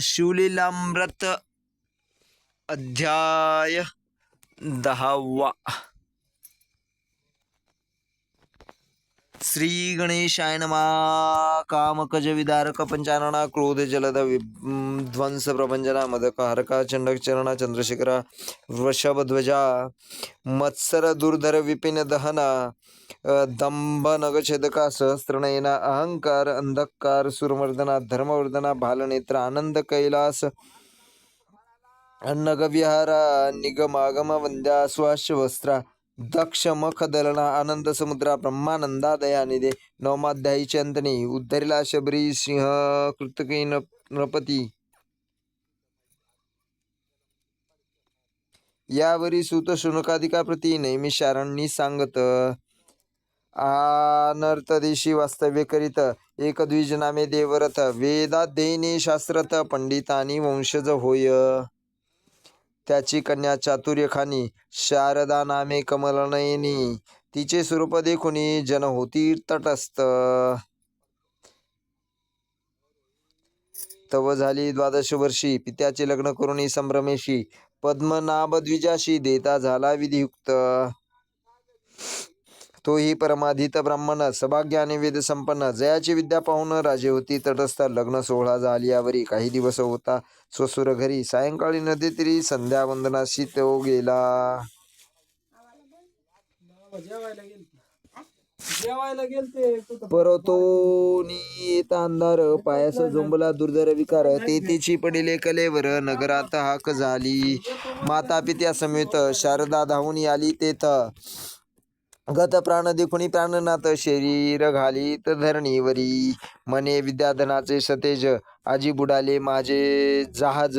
शिवलीलामृत अध्याय दहावा. श्री गणेशाय नमा कामकज विदारक पंचानना क्रोध जलद विध्वंस प्रपंचना मदक हरका चंडक चरणा चंद्रशेखरा वृषभध्वजा मत्सर दुर्धर विपिन दहना अ, दंभ नगछेदका सहस्त्रनयना अहंकार अंधकार सुरमर्दना धर्मवर्धना भालनेत्र आनंद कैलास अन्नगविहारा निगमागम वंद्या स्वाश्वस्त्रा दक्ष मखदलना आनंद समुद्रा ब्रह्मानंदा दयानिधे नवमाध्यायी चंदनी उद्धरिला शबरी सिंह कृतकी नृपती यावरी सुत शुनकाधिका प्रती नेहमी शारांनी सांगत अनर्थ देशी वास्तव्य करीत एक द्विज नामे देवरथ वेदाध्ययने शास्त्रत पंडितानी वंशज होय त्याची कन्या चातुर्यखानी शारदा नामे कमलनयनी. तिचे स्वरूप देखुनी जन होती तटस्थ. तव झाली द्वादश वर्षी. पित्याचे लग्न करून संभ्रमेशी. पद्मनाभ द्विजाशी देता झाला विधियुक्त. तोही परमाधित ब्राह्मण सभाग्य आणि वेद संपन्न. जयाची विद्या पाहून राजे होती तटस्थ. लग्न सोहळा झाल्यावरी काही दिवस होता स्वसुर घरी. सायंकाळी नदी तरी संध्या वंदनाशी तो गेला. जेवायला परतोनी अंधार पायास झोंबला दुर्धर विकार. ते तिची पडिले कलेवर नगरात हाक झाली. माता पित्या समेत शारदा धावून आली तेथ. गत प्राण देखुनी प्राणनाथ शरीर घालीत धरणीवरी. मने विद्याधनाचे सतेज आजी बुडाले माझे जहाज.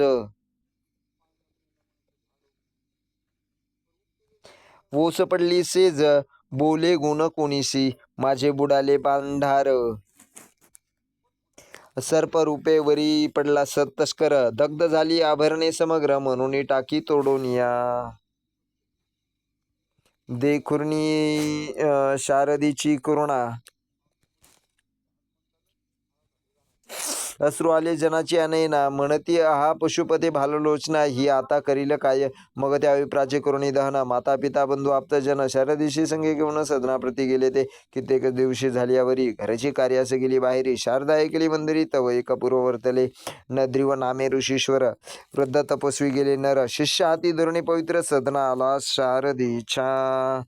ओस पडली सेज बोले गुण कोणीसी माझे बुडाले पांढार. सर्प रूपे वरी पडला सतस्कर दग्ध झाली आभरणे समग्र म्हणून टाकी तोडून या. देखुर्णी शारदीची करुणा. अश्रू आले जनाची अनयना म्हणती हा पशुपते भाललोचना ही आता करील काय? मग त्या अभिप्राचे करुणी दहना. माता पिता बंधू आप्तजन शरदिशी संघे घेऊन सदनाप्रती गेले ते. कित्येक दिवशी झाली यावरी घरची कार्यास गेली बाहेरी. शारदा ऐकली मंदिरी तव एक पूर्ववर्तले. नद्रिव नामे ऋषीश्वर. वृद्ध तपस्वी गेले नर. शिष्य हाती धोरणी पवित्र सदना आला शारदीच्या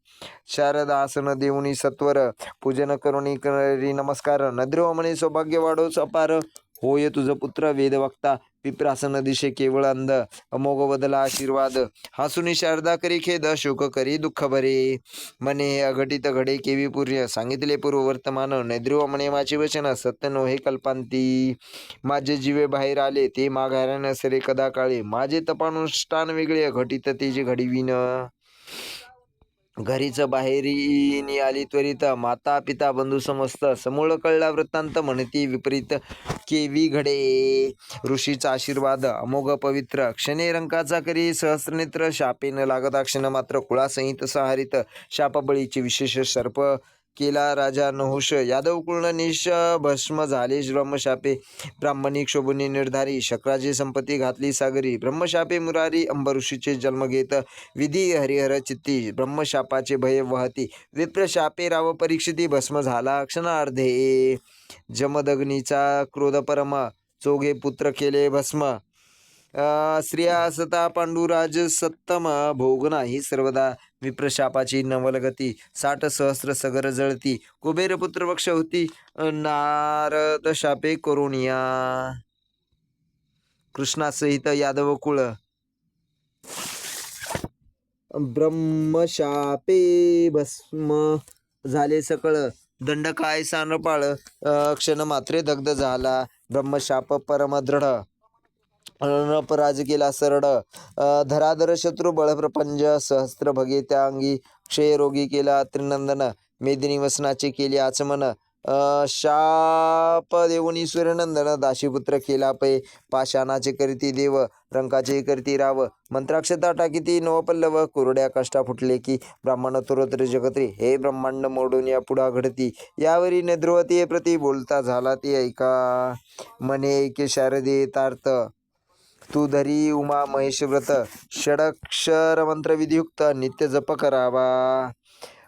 शारदासन देऊनी सत्वर. पूजन करुणी करी नमस्कार. नद्रिव म्हणे सौभाग्य वाढोच अपार. होय तुझ पुत्र वेदवक्ता पिप्रासन दिशे केवळ अंध अमोघ बदला आशीर्वाद. हासुनी शारदा करी खेद शोक करी दुःख भरे. मने अघटित घडे केवी पूर्य. सांगितले पूर्व वर्तमान नैद्रिव म्हणे माझे वचन सत्य नो हे कल्पांती. माझे जीवे बाहेर आले ते माघाऱ्या नसरे कदा काळे. माझे तपानुष्ठान वेगळे घटित ते जे घडविन घरीच बाहेरी आली त्वरित माता पिता बंधू समस्त समूळ कळला वृत्तांत म्हणती विपरीत केवी घडे. ऋषीचा आशीर्वाद अमोघ पवित्र क्षणे रंकाचा करी सहस्रनेत्र शापे न लागता क्षण मात्र कुळासहित सहारित शापबळीचे विशेष सर्प केला राजा नहुष यादव कुळ निश भस्म झाले ब्रह्मशापे. ब्राह्मणी शोभने निर्धारी शक्राची संपत्ती घातली सागरी. ब्रह्मशापे मुरारी अंबऋषीचे जन्म घेत. विधी हरिहर चित्ती ब्रह्मशापाचे भय वहती. विप्रशापे राव परीक्षिती भस्म झाला क्षणार्धे. जमदग्नीचा क्रोध परमा चोगे पुत्र केले भस्म. स्त्रिया सता पांडुराज सत्तम भोगना ही सर्वदा. विप्रशापाची नवलगती साठ सहस्र सगर जळती कुबेर पुत्र वक्ष होती नारद शापे करुणिया. कृष्णासहित यादव कुळ. ब्रह्मशापे भस्म झाले सकळ. दंड काय सानपाळ? क्षण मात्रे दग्ध झाला. ब्रह्मशाप परमदृढ. दृढ केला सरळ धराधर शत्रू बळप्रपंज सहस्त्र भगे त्या अंगी क्षयरोगी केला त्रिनंदन मेदिनी वसनाचे केले आचमन शाप देऊनी सूर्यनंदन दाशीपुत्र केला पै पाषाणाचे करीती देव रंकाचे करती राव मंत्राक्षता टाकीती नवपल्लव कुरड्या कष्टा फुटले की ब्राह्मण तुरत्र जगत्री हे ब्रह्मांड मोडून या पुढा घडती यावरी नेद्रुवती प्रती बोलता झाला ती ऐका मने ऐके शारदे तार्थ तू धरी उमा महेश व्रत षडक्षर मंत्रविधियुक्त नित्य जप करावा.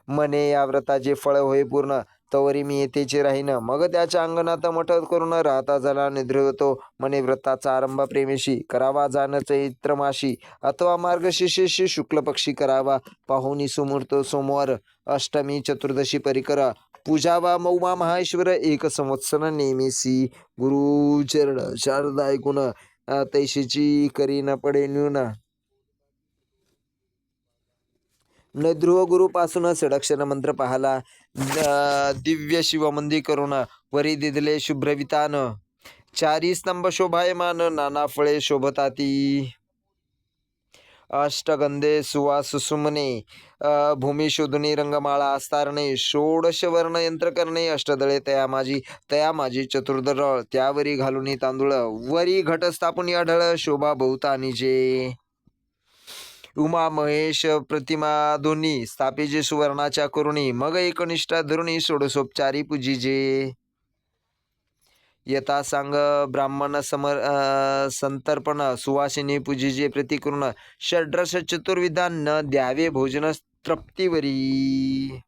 मने या व्रताचे फळ होय पूर्ण तवरी मी येथेचे राहीन. मग त्याच्या अंगणात मठ करून राहता झाला होतो. मने व्रताचा आरंभ प्रेमेशी करावा जाण चैत्रमाशी अथवा मार्गशीर्षेशी शुक्ल पक्षी करावा. पाहुणी सुमूर्त सोमवार अष्टमी चतुर्दशी परिकरा. पूजावा मौमा महेश्वर एक संवत्सर नेमेसी. गुरुचरण शारदा ऐकून तैशीची करी न पडे न्यूना न. ध्रुव गुरुपासून षडक्षर मंत्र पाहला. द- दिव्य शिवमंदी करून वरी दिदले शुभ्रवितान. चारी स्तंभ शोभायमान नाना फळे शोभताती. अष्टगंधे सुवास सुमने भूमी शोधणे रंगमाळा आस्तारणे षोडश वर्ण यंत्र करणे अष्टदळे तया माझी तया माझी चतुर्दळ त्यावरी घालून तांदूळ वरी घट स्थापून आढळ शोभा बहुतानीचे उमा महेश प्रतिमा दोन्ही स्थापिजे सुवर्णाच्या करुणी मग एकनिष्ठा धरुणी षोडसोपचारी पूजिजे यथा सांग ब्राह्मण समर संतर्पण सुवासिनी पूजेचे प्रतिकूर्ण षड्रस चतुर्विधान न द्यावे भोजन तृप्तीवरी.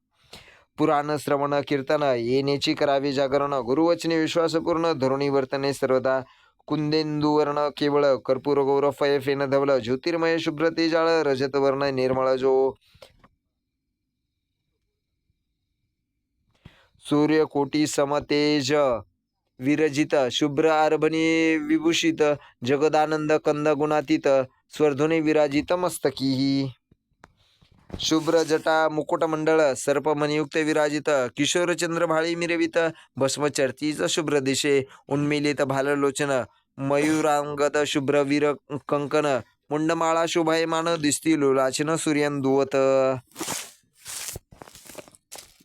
पुराण श्रवण कीर्तन येण्याची करावे जागरण गुरुवचने विश्वासपूर्ण धोरणी वर्तने सर्वदा कुंदेंदुवर्ण केवळ कर्पूर गौरव फय फेन धवल ज्योतिर्मय शुभ्र तेजाळ रजतवर्ण निर्मळ जो. सूर्यकोटी समतेज विरजित शुभ्र आरभणी विभूषित जगदानंद कंद गुणातीत स्वर्धुनी विराजित मस्तकी. शुभ्र जटा मुकुटमंडळ सर्पमणियुक्त विराजित किशोरचंद्र भाळी मिरवित भस्मचर्तीच शुभ्र दिशे उन्मिलित भाललोचन मयुरांगद शुभ्र वीर कंकन मुंडमाळा शोभायमान दिसती लोलाचन सूर्यंदुवत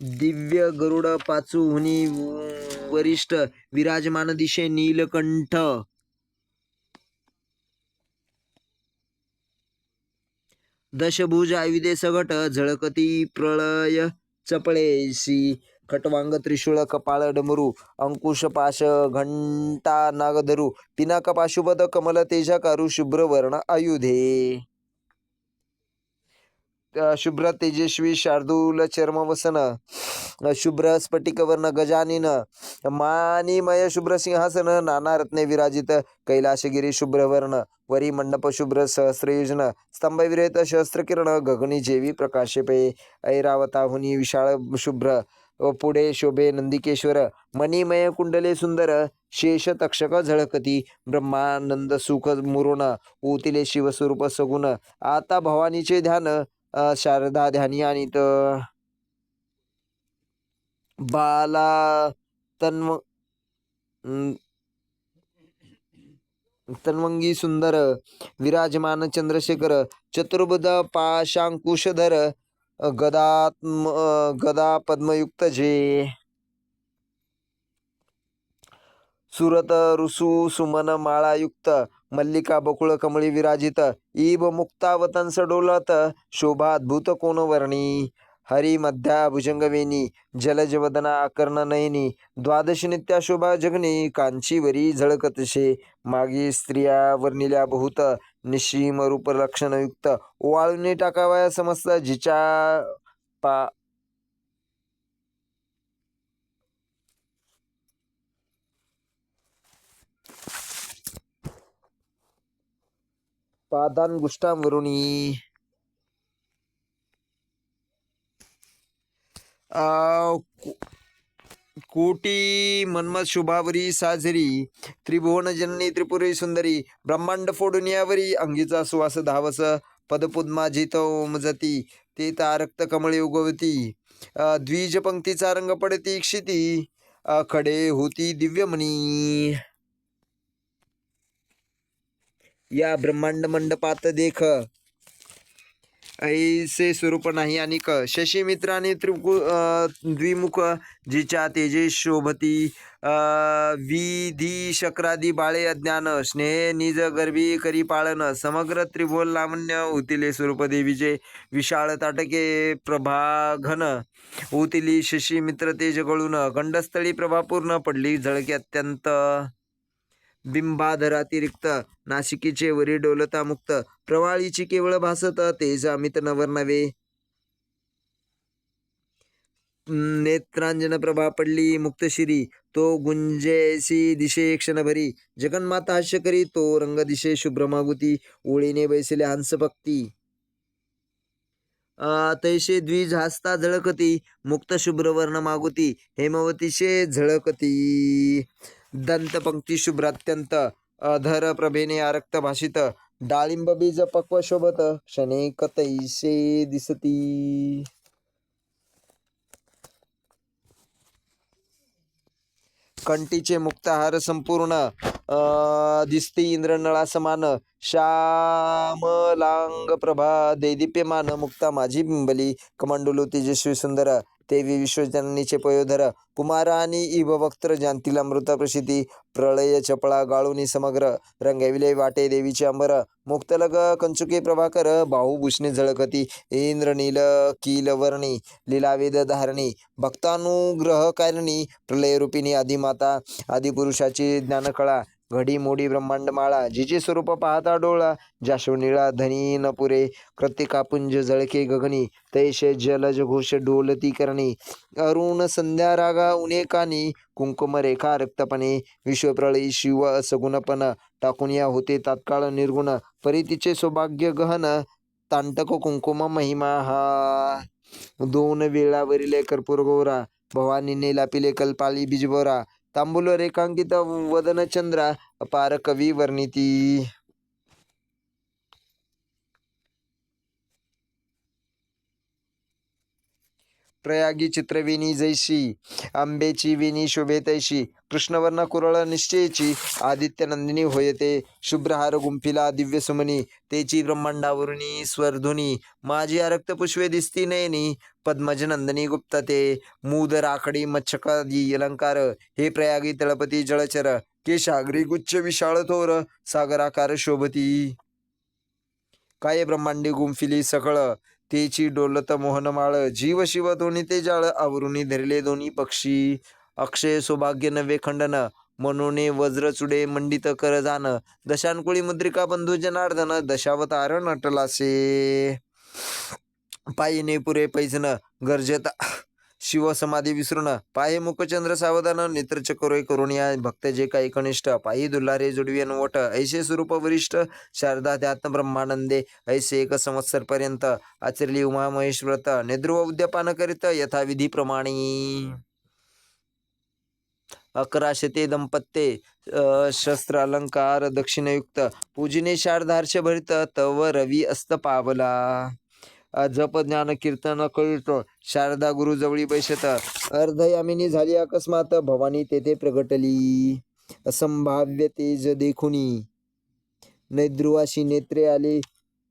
दिव्य गरुड पाचुहुनी वरिष्ठ विराजमान दिशे नीलकंठ. दशभुज आयुधे सगट झळकती प्रळय चपळेशी. खटवांग त्रिशूळ कपाळ डमरू अंकुश पाश घंटा नागधरू पिनाक पाशुपद कमल तेजाकारु शुभ्र वर्ण आयुधे. शुभ्र तेजस्वी शार्दूल चर्मवसन शुभ्र स्फटिकवर्ण गजानिन मानिमय शुभ्र सिंहासन नाना रत्ने विराजित कैलाशगिरी शुभ्रवर्ण वरी मंडप शुभ्र सहस्रयुजन स्तंभ विरहित गगनी जेवी प्रकाशपे ऐरावताहुनी विशाळ शुभ्र व पुढे शोभे नंदिकेश्वर मणिमय कुंडले सुंदर शेष तक्षक झळकती ब्रह्मानंद सुख मुरुण ओतिले शिवस्वरूप सगुण आता भवानीचे ध्यान शारदा ध्यानी आणित बाला तन्व तन्वंगी सुंदर विराजमान चंद्रशेखर चतुर्बुध पाशांकुशधर गदात्म गदा पद्मयुक्त जे. सुरत ऋषु सुमन माळायुक्त मल्लिका बकुळ कमळी विराजित ईब मुक्तावतंस डोलत शोभा अद्भुत कोण वर्णी? हरी मध्या भुजंगवेनी जलजवदना आकर्ण नयनी द्वादश नित्या शोभा जगनी कांचीवरी झळकतशे मागी स्त्रिया वर्णिल्या बहुत निशीम रूप लक्षणयुक्त ओवाळून टाकावया समस्त जिच्या पा पादांगुष्ठांवरुणी कोटी मन्मथ शुभावरी साजरी त्रिभुवन जननी त्रिपुरी सुंदरी ब्रह्मांड फोडून यावरी अंगीचा सुवास धावस पदपुद्माजित ओमजती ते तारक्त कमळे उगवती द्विज पंक्तीचा रंग पडती क्षिती खडे होती दिव्यमणी या ब्रह्मांड मंडपात देख. ऐसे स्वरूप नाही आणि क. शशी मित्राने त्रिकु द्विमुख जिच्या तेजे शोभती विधी शक्रादी बाळे अज्ञान स्नेह निज गर्भी करी पाळन समग्र त्रिभुवन लावण्य उतिले स्वरूप देवीचे विशाळ ताटके प्रभाघन उतिली शशी मित्र तेज गळून गंडस्थळी प्रभापूर्ण पडली झळके अत्यंत बिंबाधरातिरिक्त नाशिकीचे वरी डोलता मुक्त प्रवाळीची केवळ भासत तेज अमित नवर नवे नेत्रांजन प्रभा पडली मुक्तशिरी तो गुंजेसी दिशे क्षणभरी. जगन्माता हास्य करी तो रंग दिशे शुभ्र मागुती ओळीने बैसले हंस भक्ती. अ, तैसे द्विज हास्ता झळकती मुक्त शुभ्र वर्ण मागुती हेमवतीशे झळकती. दंतपंक्ती शुभ्र अत्यंत अधर प्रभेने आरक्त भाषित डाळिंब बीज पक्व शोभत क्षणे तैसे दिसती. कंटीचे मुक्ताहार संपूर्ण दिसती इंद्रनळा समान श्यामलांग प्रभा देदीप्यमान मुक्ता माझी बिंबली कमांडुलो तेजस्वी सुंदर देवी विश्वजननीचे पयोधर कुमार आणि इव वक्त्र जांतील अमृत प्रसिद्धी. प्रळय चपळा गाळुनी समग्र. रंगविले वाटे देवीचे अंबर. मुक्तलग कंचुके प्रभाकर बाहुभूषणे झळकती. इंद्रनील कील वर्णी. लीलावेद धारणी. भक्तानुग्रह कारिणी. प्रलयरूपिणी आदिमाता आदिपुरुषाची ज्ञानकळा. घडी मोडी ब्रह्मांड माळा जिचे स्वरूप पाहता डोळा जाशो निळा धनी न पुरे कृतिकापुंज जळके गगनी तैशे जलज घोष डोलती करणी अरुण संध्या रागा उने कानी कुंकुम रेखा रक्तपणे विश्वप्रळयी शिव सगुणपण टाकून या होते तात्काळ निर्गुण परितीचे सौभाग्य गहन तांटक कुंकुम महिमा हा. दोन वेळावरील कर्पूर गौरा भवानीने लापिले कल्पाली बिजबोरा ತಾಂಬೂಲ ರೇಖಾಂಕಿತ ವದನ ಚಂದ್ರ ಅಪಾರ ಕವಿ ವರ್ಣಿತಿ. प्रयागी चित्रविनी जैशी आंबेची विनी शोभे तैशी कृष्णवर्ण कुरळ निश्चयची आदित्य नंदिनी होयते शुभ्रहार गुंफिला दिव्य सुमनी तेची ब्रह्मांडावरुणी स्वरध्वनी माझी आरक्तपुष्पे दिसती नयनी पद्मज नंदनी गुप्तते मूद राखडी मच्छकादी अलंकार हे प्रयागी तळपती जळचर केशागरी गुच्छ विशाळ थोर सागराकार शोभती. काय ब्रह्मांडी गुंफिली सकळ तेची डोलत मोहनमाळ जीव शिव दोन्ही ते जाळ आवरुणी धरले दोन्ही पक्षी. अक्षय सौभाग्य नवे खंडन मनोने वज्र चुडे मंडित कर जान. दशांकुळी मुद्रिका बंधू जनार्दन दशावतार नटलासे पायीने पुरे पैजन गरजेता शिव समाधी विसरून पाये मुखचंद्र सावधान नेत्र चकोरे या भक्त जे काही कनिष्ठ पायी दुल्हारे जुडवियन वट ऐसे स्वरूप वरिष्ठ शारदा त्यात्म ब्रह्मानंदे ऐसे एक संवत्सर पर्यंत आचरली उमा महेश व्रत निद्रुव उद्यापान करीत यथाविधी प्रमाणे. अकरा शते दंपत्ते शस्त्र अलंकार दक्षिणयुक्त पूजिने शारदार्श भरित तव रवी अस्त पावला. जप ज्ञान कीर्तन कळतो शारदा गुरु जवळी बैसत अर्धयामिनी झाली अकस्मात भवानी तेथे प्रगटली. असंभाव्य तेज देखुनी. नैद्रुवाशी नेत्रे आले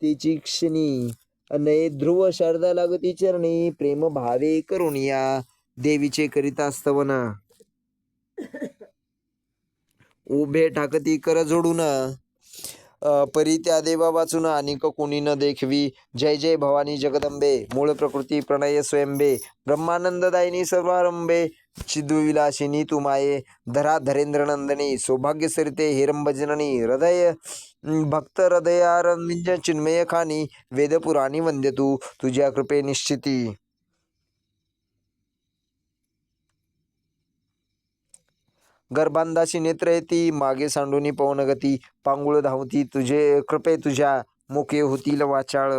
तिची क्षणी. नये ध्रुव शारदा लागती चरणी प्रेम भावे करून या देवीचे करिता स्तवन. उभे ठाकती कर जोडून. परी त्या देवा वाचून आणिक कोणी न देखवी. जय जय भवानी जगदंबे. मूळ प्रकृती प्रणय स्वयंबे. ब्रह्मानंददायिनी सर्वारंभे. चिद्विलासिनी तुमाये धरा धरेंद्र नंदनी सौभाग्य सरिते हिरंबजननी. हृदय भक्त हृदयारंज चिन्मय खानी वेदपुराणी वंद्य तू. तुझ्या कृपे निश्चिती गर्भांधाशी नेत्र येती मागे सांडूनी पवनगती पांगुळ धावती तुझे कृपे तुझ्या मुके होतील वाचाळ.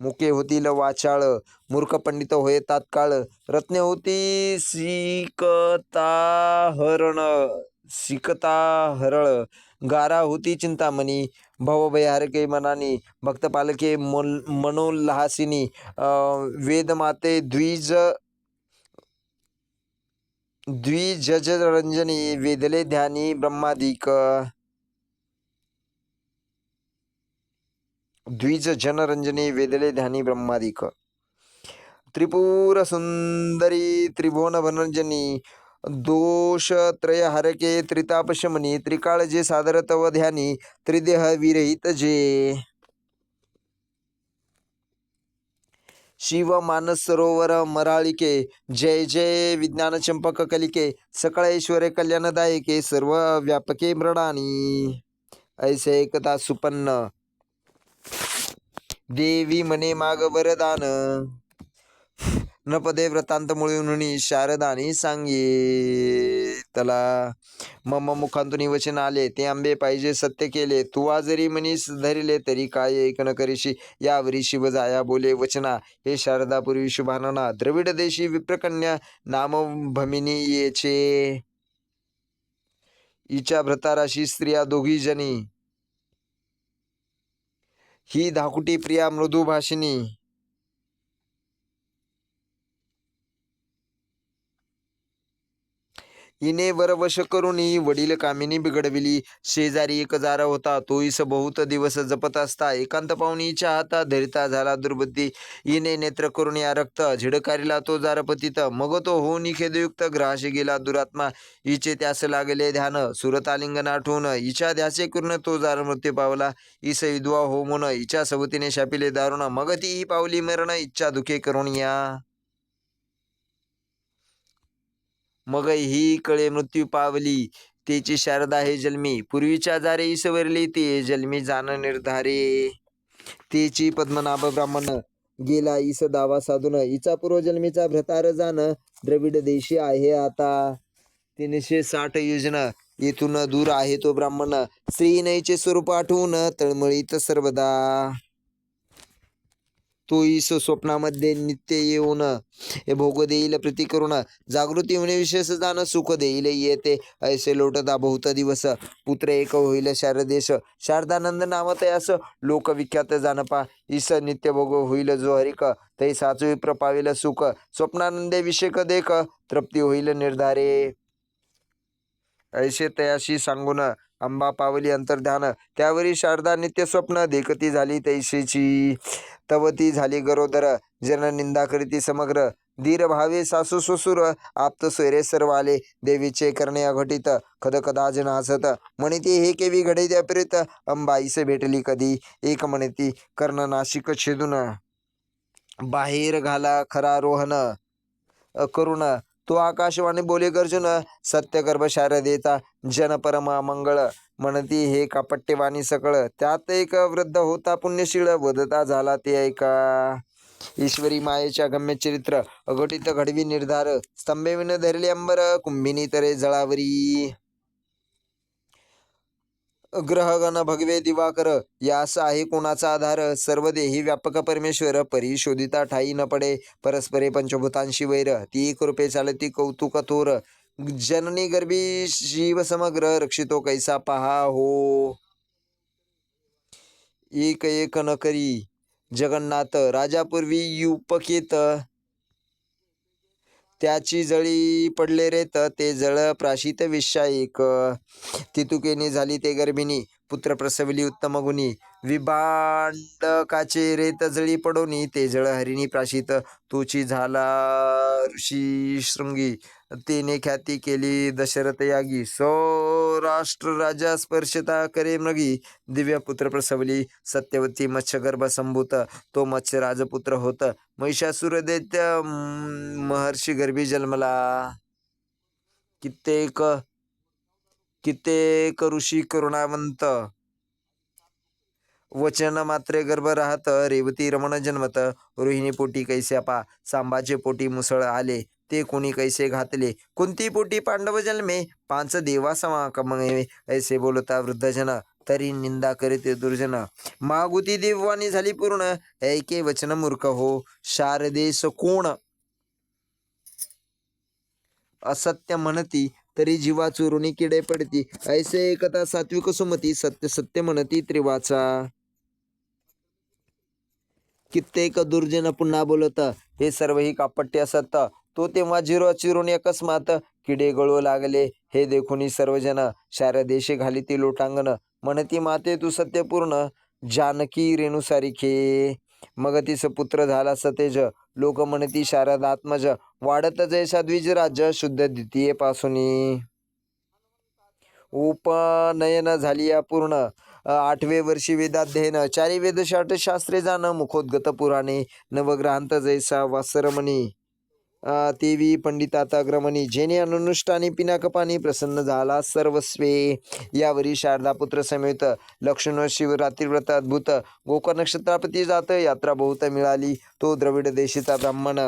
मुके होतील वाचाळ. मूर्ख पंडित होय तात्काळ. रत्ने होती सिकता हरण सिकता हरळ. गारा होती चिंतामणी भवभयारके मनानी भक्तपालके मन मनोल्हासिनी. वेदमाते द्विज द्विजजरंजनी वेदले ध्यानी ब्रह्मादिक. द्विज जनरंजनी वेदले ध्यानी ब्रह्मादिक. त्रिपुर सुंदरी त्रिभुवन भनरंजनी दोषत्रय हरके त्रितापशमनी त्रिकाळ जे सादर तव ध्यानी त्रिदेह विरहित जे शिव मानस सरोवर मराळिके. जय जय विज्ञान चंपक कलिके. सकळ ऐश्वर्य कल्याणदायके. सर्व व्यापके मृडानी ऐसे एकता सुपन्न देवी मने माग वरदान. नपदे व्रतांत मुळे शारदानी सांगितला. मम मुखांतून वचन आले ते आंबे पाहिजे सत्य केले. तुवा जरी मनीस धरिले तरी काय ऐक न करीशी. यावरी शिवजाया बोले वचना. हे शारदा पूर्वी शुभानना. द्रविड देशी विप्रकन्या नाम भमिनी येचे. हिच्या भ्रताराशी स्त्रिया दोघी जनी ही धाकुटी प्रिया मृदू हिने वरवश करूनही वडील कामिनी बिघडविली. शेजारी एक जारा होता तोईस बहुत दिवस जपत असता. एकांत पाहुणीच्या हातात धरिता झाला दुर्बुद्धी. हिने नेत्र करून या रक्त झिडकारीला तो जारपतीत. मग तो होऊन खेदयुक्त ग्राहाशी गेला. दुरात्मा हिचे त्यास लागले ध्यान. सुरतालिंगन आठवून हिच्या ध्यासे करून तो जार मृत्यू पावला. इस विधवा हो हिच्या सवतीने शापिले दारुण. मग ती ही पावली मरण इच्छा दुखे करून या. मग ही कळे मृत्यू पावली. तेची शारदा हे जन्मी. पूर्वीच्या जारे इसवरली ते. जन्मी जाण निर्धारे. तेची पद्मनाभ ब्राह्मण. गेला इस दावा साधून. इचा पूर्वजन्मीचा भ्रतार जाण द्रविड देशी आहे आता. तीनशे साठ योजना येथून दूर आहे तो ब्राह्मण. श्रीनईचे स्वरूप आठवून तळमळीत सर्वदा. तो ईस स्वप्नामध्ये नित्य येऊन हे भोग देईल प्रती करून जागृती होणे विशेष जाण सुख देईल येते. ऐसे लोटता बहुत दिवस पुत्र एक होईल शारदेश शारदानंद नाव तयास लोकविख्यात जानपा ईस नित्य भोग होईल जो हरिक तै साचवी प्रपाविल सुख. स्वप्नानंदे विषेक देख तृप्ती होईल निर्धारे. ऐसे तयाशी सांगून अंबा पावली अंतर्ध्यान त्यावरी शारदा नित्य स्वप्न देखती झाली तव ती झाली गरोदर. जन निंदा करीती समग्र. धीर भावे सासू ससुर. आप्त सोयरे सर्व आले. देवीचे करणे अघटित. खद कदाज नाचत म्हणती हे केवी घडे अप्रित अंबाईस भेटली कधी? एक म्हणती कर्ण नाशिक छेदून. बाहेर घाला खरा रोहन. करुण. तो आकाशवाणी बोले गर्जुन. सत्यगर्भ शारदेचा. जन परमा मंगळ. म्हणती हे कापट्टेवाणी सकळ त्यात एक वृद्ध होता पुण्यशीळ वधता झाला ते ऐका. ईश्वरी मायेच्या गम्य चरित्र. अघटित घडवी निर्धार. स्तंभेविन धरले अंबर कुंभिनी तरे जळावरी. ग्रहगण भगवे दिवाकर. यास आहे कोणाचा आधार? सर्व देही व्यापक परमेश्वर. परिशोधिता ठाई न पडे. परस्परे पंचभूतांशी वैर. ती कृपे चालती कौतुक थोर जननी गर्भी शिव समग्र रक्षितो कैसा पहा हो? एक एक न करी जगन्नाथ राजापूर्वी युपकेत. त्याची जळी पडले रेत ते जळ प्राशित विश्या एक तितुकेने झाली ते गर्भिणी पुत्र प्रसविली उत्तम गुणी. विभांडकाचे रेत जळी पडोनी ते जळ हरिणी प्राशित. तुची झाला ऋषी शृंगी. तेने ख्याती केली दशरथ यागी. सौराष्ट्र राजा स्पर्शता करे मृगी. दिव्य पुत्र प्रसवली. सत्यवती मत्स्यगर्भ संभूत. तो मत्स्य राजपुत्र होत. महिषासुर दैत्य महर्षी गर्भी जन्मला. कित्येक कित्येक ऋषी करुणावंत. वचन मात्रे गर्भ राहत रेवती रमण जन्मत रोहिणी पोटी कैसे पा सांबाचे पोटी मुसळ आले ते कोणी कैसे घातले? कोणती पोटी पांडव जन्मे? पांच देवा समा कमळे ऐसे बोलता वृद्धजन तरी निंदा करीत दुर्जन. मागुती देववाणी झाली पूर्ण ऐके वचन मूर्ख हो शारदेश कोण? असत्य म्हणती तरी जीवा चुरुणी किडे पडती ऐसे एकता सात्विक सुमती सत्य सत्य म्हणती त्रिवाचा. कित्येक दुर्जन पुन्हा बोलत हे सर्व ही कापट्य असत तो तेव्हा झिरो चिरून अकस्मात किडे गळू लागले. हे देखून सर्वजण शारदेशी घाली ती लोटांगण. म्हणती माते तू सत्यपूर्ण. जानकी रेणुसारिखे मग तिस पुत्र झाला सतेज. लोक म्हणती शारदात्मज वाढत जैसा द्विज राज्य. शुद्ध द्वितीयेपासून. उपनयन झाली या पूर्ण आठवे वर्षी वेदाध्ययन चारी वेदशाट शास्त्रे जाणं मुखोद्गत पुराणे नवग्रहांत जैसा वासरमणी. तेवी पंडितात अग्रमणी जेने अनुष्ठानी पिनाकपाणी प्रसन्न झाला सर्वस्वे. यावरी शारदापुत्र समेत लक्ष्मण शिवरात्री व्रत अद्भुत. गोकर्ण नक्षत्रापती जात यात्रा बहुत मिळाली. तो द्रविड देशीचा ब्राह्मण.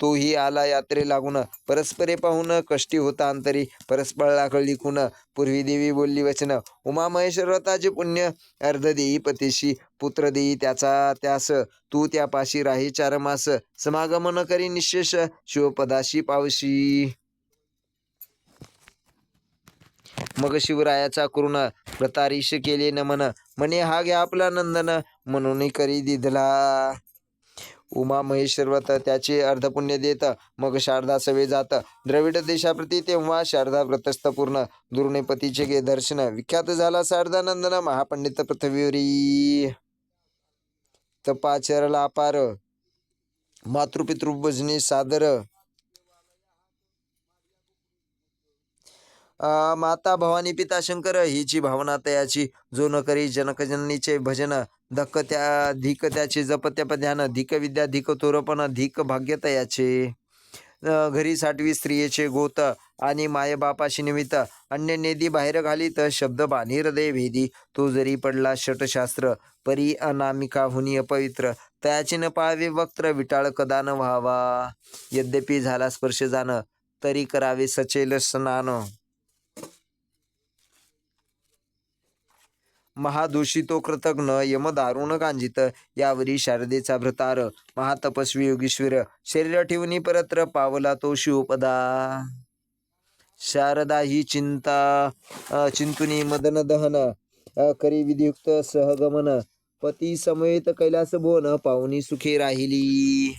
तोही आला यात्रे लागून परस्परे पाहून कष्टी होता अंतरी. परस्पर कळली कुण पूर्वी देवी बोलली वचन. उमा महेश्वर व्रताचे पुण्य. अर्ध देई पतीशी. पुत्र देई त्याचा त्यास. तू त्यापाशी राही चार मास. समागमन करी निशेष. शिवपदाशी पावशी. मग शिवरायाचा करुण प्रतारीश केले नमन. म्हणे हा घ्या आपला नंदन. म्हणून करी दिधला. उमा महेश्वर व्रत त्याचे अर्धपुण्य देत मग शारदा सवे जात. द्रविड देशाप्रती तेव्हा शारदा व्रतस्थ पूर्ण. दुर्णेपतीचे गे दर्शन. विख्यात झाला शारदानंदन महापंडित पृथ्वीवरी. तपाचरला अपार मातृपितृ भजनी सादर. आ, माता भवानी पिता शंकर हिची भावना तयाची. जो न करी जनकजननीचे भजन. धक्क त्या धिक त्याचे जपत्या ध्यान धिक विद्या धिक तोरपण धिक भाग्य तयाचे. घरी साठवी स्त्रियेचे गोत आणि माय बापाशी निमित्त अन्य नेदी बाहेर घालीत शब्द बाणी भेदी. तो जरी पडला षटशास्त्र परी अनामिका हुनी अपवित्र. तयाचे न पाहावे वक्त्र विटाळ कदान व्हावा. यद्यपि झाला स्पर्श जाण तरी करावे सचेल स्नान. महादोषितो कृतघ्न यम दारुण गांजित यावरी शारदेचा भ्रतार. महातपस्वी योगीश्वर. शरीर ठेवणी परत्र पावला तो शिवपदा. शारदा ही चिंता चिंतुनी मदन दहन करी विधियुक्त सहगमन. पती समेत कैलास भुवन पाहुणी सुखी राहिली.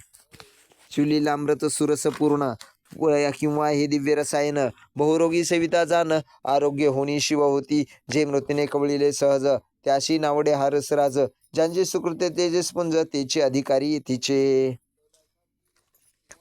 शिवलीलामृत सुरस पूर्ण. किंवा हे दिव्य रसायन बहुरोगी सेविता जाण आरोग्य होणी शिव होती जे मृत्यूने कवळीले सहज. त्याशी नावडे हारस राज ज्यांचे सुकृत्य तेजस्पुंज तेचे अधिकारी तिचे.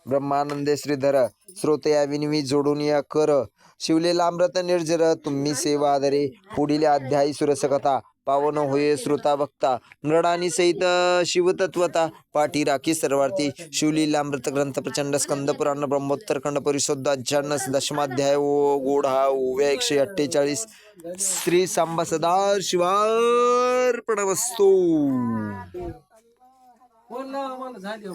ब्रह्मानंदे श्रीधर श्रोतया विनवी जोडून या कर. शिवलेला अमृत निर्जर तुम्ही सेवा आदरे. पुढील अध्यायी सुरसकथा. पावन होये श्रोता भक्ता नृडानी सहित शिवतत्वता पाठी राखी सर्वार्थी शिवलीलामृत ग्रंथ प्रचंड स्कंद पुराण ब्रह्मोत्तर खंड परिशोध अध्यान दशमाध्याय ओ गोढा हा ओव्या एकशे अठ्ठेचाळीस श्री सांबा सदा शिवार्पणवस्तू फोन झाली